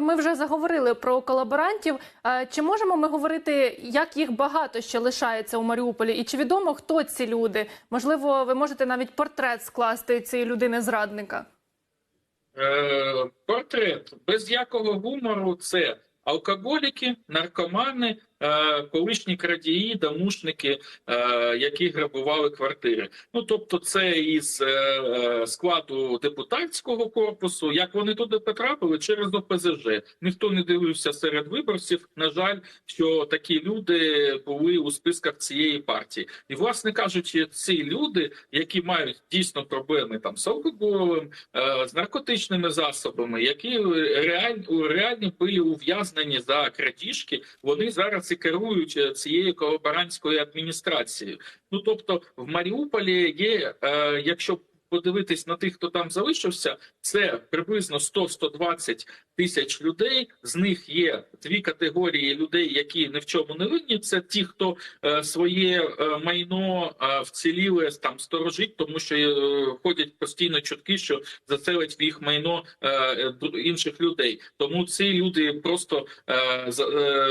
ми вже заговорили про колаборантів. Чи можемо ми говорити, як їх багато ще лишається у Маріуполі? І чи відомо хто ці люди? Можливо, ви можете навіть портрет скласти цієї людини зрадника? Е, портрет без якого гумору це алкоголіки, наркомани, е, колишні крадії, домушники, е, які грабували квартири. Ну тобто, це із е, складу депутатського корпусу. Як вони туди потрапили через ОПЗЖ. Ніхто не дивився серед виборців. На жаль, що такі люди були у списках цієї партії, і власне кажучи, ці люди, які мають дійсно проблеми там з алкоголем, з наркотичними засобами, які реально реально були ув'язнені за крадіжки, вони зараз і керують е, цією колаборантською адміністрацією. Ну тобто, в Маріуполі є, е, якщо подивитись на тих, хто там залишився, це приблизно 100-120 тисяч людей. З них є дві категорії людей, які ні в чому не винні. Це ті, хто е, своє е, майно е, вціліли там сторожить, тому що е, ходять постійно чутки, що заселять в їх майно інших людей. Тому ці люди просто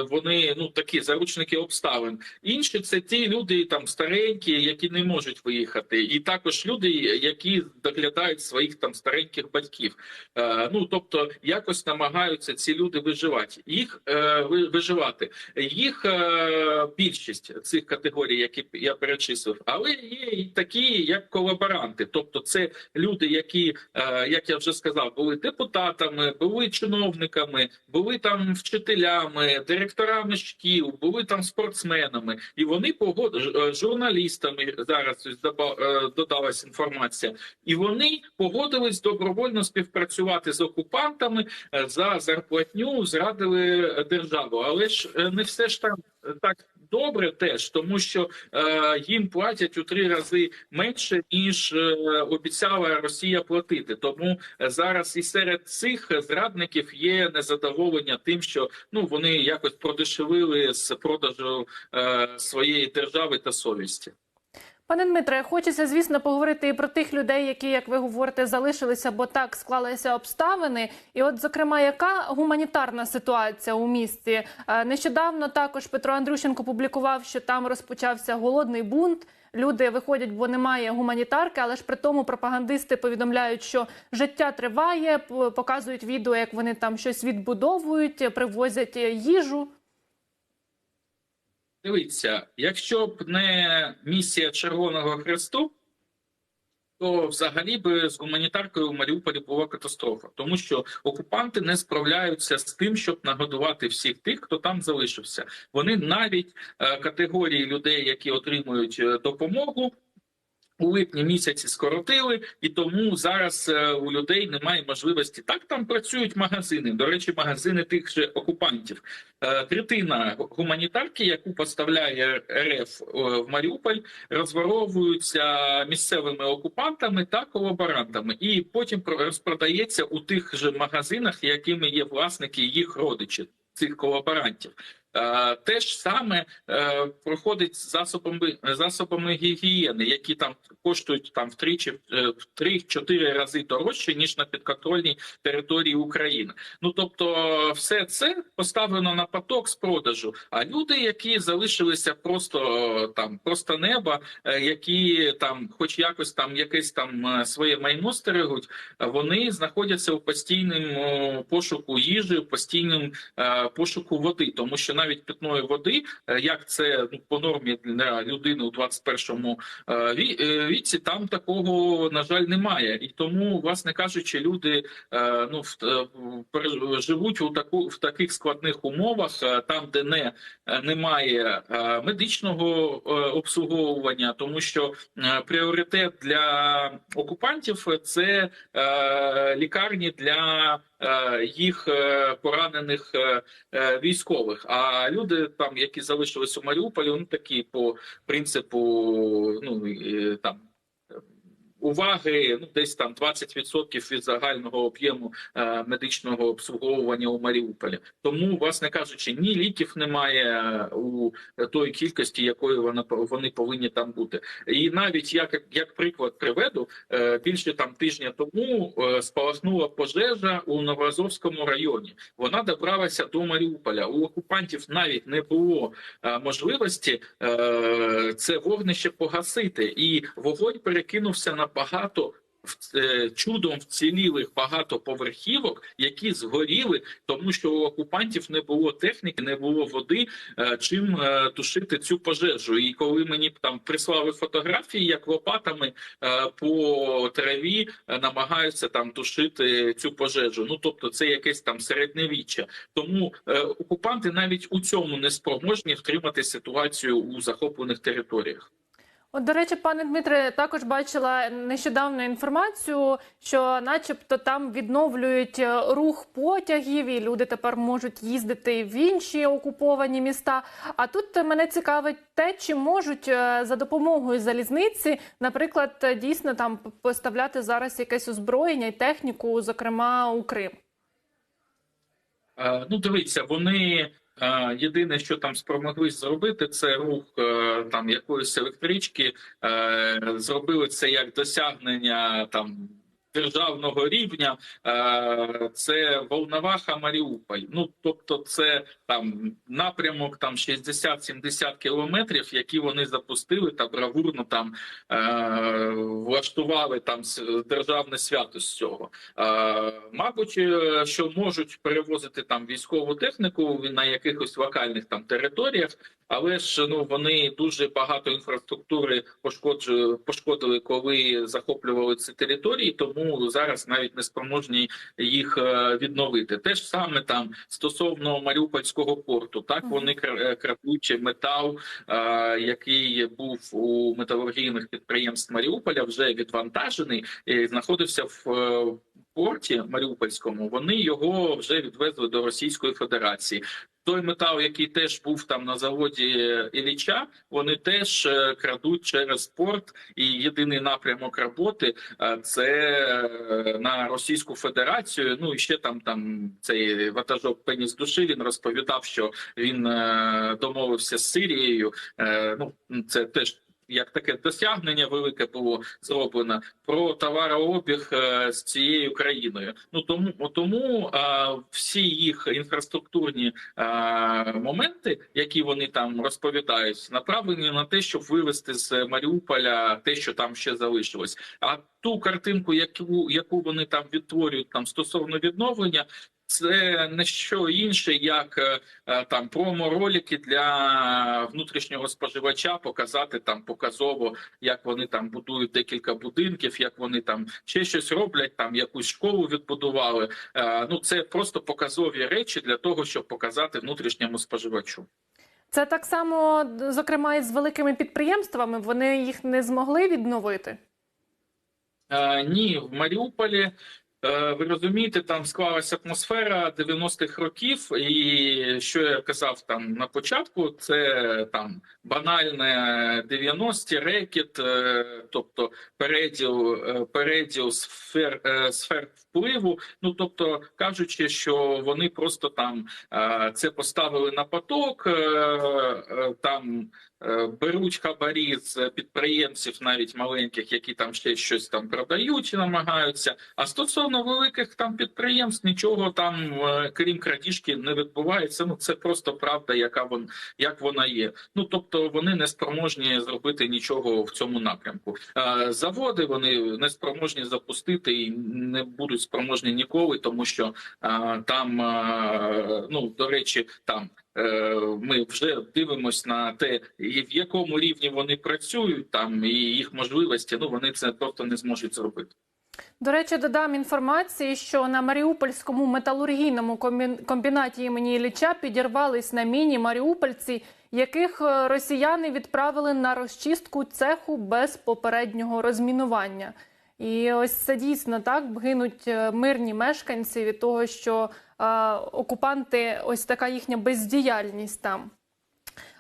вони ну такі заручники обставин. Інші це ті люди там старенькі, які не можуть виїхати, і також люди, які доглядають своїх там стареньких батьків. Ну тобто, якось намагаються ці люди виживати. Їх е, виживати. Їх е, більшість цих категорій, які я перечислив, але є і такі, як колаборанти. Тобто, це люди, які, е, як я вже сказав, були депутатами, були чиновниками, були там вчителями, директорами шкіл, були там спортсменами, і вони погод... е, журналістами зараз е, додалась інформація, і вони погодились добровольно співпрацювати з окупантами е, за зарплатню, зрадили державу. Але ж е, не все ж там е, так. Добре, теж тому, що е, їм платять у три рази менше ніж е, обіцяла Росія платити. Тому е, зараз і серед цих зрадників є незадоволення тим, що ну вони якось продешевили з продажу е, своєї держави та совісті. Пане Дмитре, хочеться, звісно, поговорити і про тих людей, які, як ви говорите, залишилися, бо так склалися обставини. І, от, зокрема, яка гуманітарна ситуація у місті? Е, Нещодавно також Петро Андрющенко публікував, що там розпочався голодний бунт. Люди виходять, бо немає гуманітарки, але ж при тому пропагандисти повідомляють, що життя триває, показують відео, як вони там щось відбудовують, привозять їжу. Дивіться, якщо б не місія Червоного Хресту, то взагалі би з гуманітаркою в Маріуполі була катастрофа, тому що окупанти не справляються з тим, щоб нагодувати всіх тих, хто там залишився. Вони навіть е, категорії людей, які отримують е, допомогу. У липні місяці скоротили, і тому зараз е, у людей немає можливості. Так там працюють магазини. До речі, магазини тих же окупантів. Е, Третина гуманітарки, яку поставляє РФ е, в Маріуполь, розворовуються місцевими окупантами та колаборантами, і потім про- розпродається у тих же магазинах, якими є власники їх родичі цих колаборантів. Е, Те ж саме е, проходить з засобами засобами гігієни, які там коштують там е, в три-чотири рази дорожче ніж на підконтрольній території України. Ну тобто, все це поставлено на поток з продажу. А люди, які залишилися просто там, просто неба, які там, хоч якось там якесь там своє майно стерегуть, вони знаходяться у постійному пошуку їжі, в постійному пошуку води, тому що навіть питної води, е, як це ну, по нормі для людини у 21-му е, е, віці, там такого на жаль немає, і тому, власне кажучи, люди ну живуть у таку в таких складних умовах, там де не немає медичного обслуговування, тому що пріоритет для окупантів це лікарні для їх е, поранених е, е, військових. А люди там, які залишились у Маріуполі, вони такі по принципу, ну е, там. Уваги ну десь там 20% від загального об'єму е, медичного обслуговування у Маріуполі. Тому, власне кажучи, ні ліків немає е, у тої кількості, якої вона вони повинні там бути. І навіть як, як приклад приведу, е, більше там тижня тому спалахнула пожежа у Новоазовському районі. Вона добралася до Маріуполя. У окупантів навіть не було можливості це вогнище погасити, і вогонь перекинувся на багато. е, Чудом вцілілих багатоповерхівок, які згоріли, тому що у окупантів не було техніки, не було води, е, чим е, тушити цю пожежу. І коли мені там прислали фотографії, як лопатами по траві намагаються там тушити цю пожежу. Ну тобто, це якесь там середньовіччя. Тому окупанти навіть у цьому не спроможні втримати ситуацію у захоплених територіях. От, до речі, пане Дмитре, також бачила нещодавно інформацію, що, начебто, там відновлюють е, рух потягів, і люди тепер можуть їздити в інші окуповані міста. А тут мене цікавить те, чи можуть е, за допомогою залізниці, наприклад, е, дійсно там поставляти зараз якесь озброєння і техніку, зокрема у Крим. Ну, дивіться, вони єдине, що там спромоглись зробити, це рух е, там якоїсь електрички. Е, Зробили це як досягнення там. Державного рівня е, це Волноваха Маріуполь. Ну тобто, це там напрямок там 60-70 кілометрів, які вони запустили та бравурно там е, влаштували там державне свято з цього. Е, Мабуть, що можуть перевозити там військову техніку на якихось локальних там територіях, але ж ну вони дуже багато інфраструктури пошкодили, коли захоплювали ці території, тому зараз навіть не спроможні їх е, відновити. Те ж саме там стосовно Маріупольського порту, так вони кра- е, крадуть метал, е, який був у металургійних підприємств Маріуполя, вже відвантажений і знаходився в порті Маріупольському. Вони його вже відвезли до Російської Федерації. Той метал, який теж був там на заводі Ілліча, вони теж е, крадуть через порт. І єдиний напрямок роботи е, це е, на Російську Федерацію. Ну і ще там там цей ватажок Пеніс Души він розповідав, що він е, домовився з Сирією. Е, Ну це теж. Як таке досягнення велике було зроблено про товарообіг е, з цією країною. Ну тому тому е, всі їх інфраструктурні е, моменти, які вони там розповідають, направлені на те, щоб вивести з Маріуполя те, що там ще залишилось. А ту картинку, яку яку вони там відтворюють там стосовно відновлення. Це не що інше, як е, е, там промо-ролики для внутрішнього споживача, показати там показово, як вони там будують декілька будинків, як вони там ще щось роблять, там якусь школу відбудували. Е, Ну це просто показові речі для того, щоб показати внутрішньому споживачу. Це так само, зокрема, і з великими підприємствами. Вони їх не змогли відновити. Ні, в Маріуполі. Е, Ви розумієте, там склалася атмосфера 90-х років, і що я казав там на початку, це там банальне 90-ті рекет, е, тобто переділ, е, переділ сфер, сфер впливу. Ну тобто кажучи, що вони просто там це поставили на поток, там беруть хабарі з підприємців, навіть маленьких, які там ще щось там продають і намагаються. А стосовно великих там підприємств, нічого там, е, крім крадіжки, не відбувається. Ну це просто правда, яка вон як вона є. Ну тобто вони не спроможні зробити нічого в цьому напрямку. Е, Заводи вони не спроможні запустити і не будуть спроможні ніколи, тому що е, там, ну до речі, там. Ми вже дивимось на те, в якому рівні вони працюють, там і їх можливості. Ну вони це просто не зможуть зробити. До речі, додам інформації, що на Маріупольському металургійному комбінаті імені Ілліча підірвались на міні маріупольці, яких е, росіяни відправили на розчистку цеху без попереднього розмінування. І ось це дійсно так гинуть е, мирні мешканці від того, що е, окупанти ось така їхня бездіяльність там.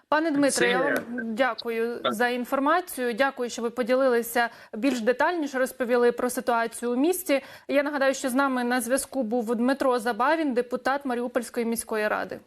Пане Дмитре, я вам дякую за інформацію. Дякую, що ви поділилися більш детальніше, розповіли про ситуацію у місті. Я нагадаю, що з нами на зв'язку був Дмитро Забавін, депутат Маріупольської міської ради.